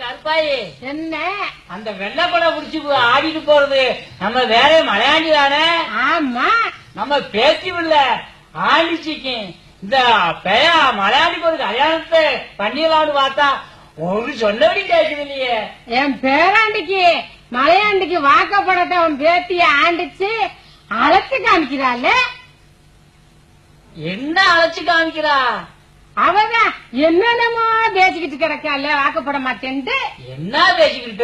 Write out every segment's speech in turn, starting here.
கருப்பாயி. என்ன? அந்த வெள்ளப்பட புடிச்சு ஆடிட்டு போறது. நம்ம வேற மலையாண்டி தானே? ஆமா. நம்ம பேச்சு இல்ல ஆண்டிச்சிக்கு. இந்த பெய மலையாண்டி போது கல்யாணத்தை பண்ணிடலாம்னு பார்த்தா ஒரு சொன்னபடி கேட்குது இல்லையே என் பேராண்டிக்கு மலையாண்டிக்கு வாக்கப்படத்தை அவன் பேத்திய ஆண்டிச்சு அழைச்சு காமிக்கிறாள்? என்ன அழைச்சு காமிக்கிறா? அவதான். என்னென்னமோ பேசிக்கிட்டு கிடக்கால வாக்கப்பட மாட்டேன்ட்டு என்ன பேசிக்கிட்டு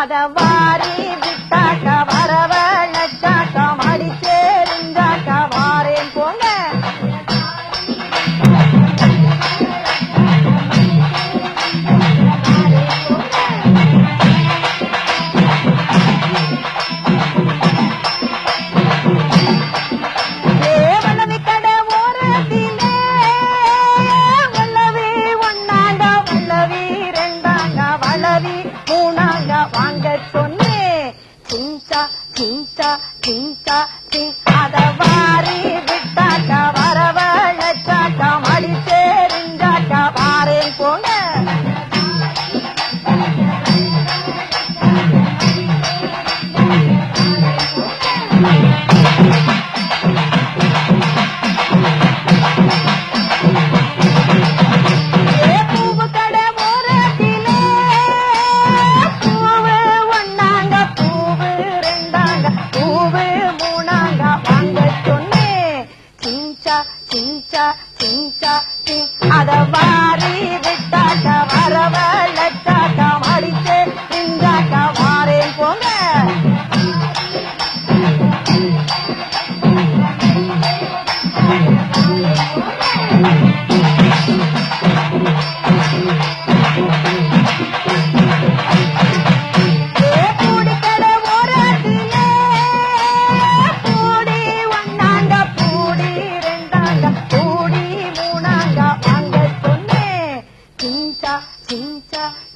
சிஞ்சா పంచ అదవారి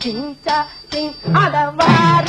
చించ చించ అడవార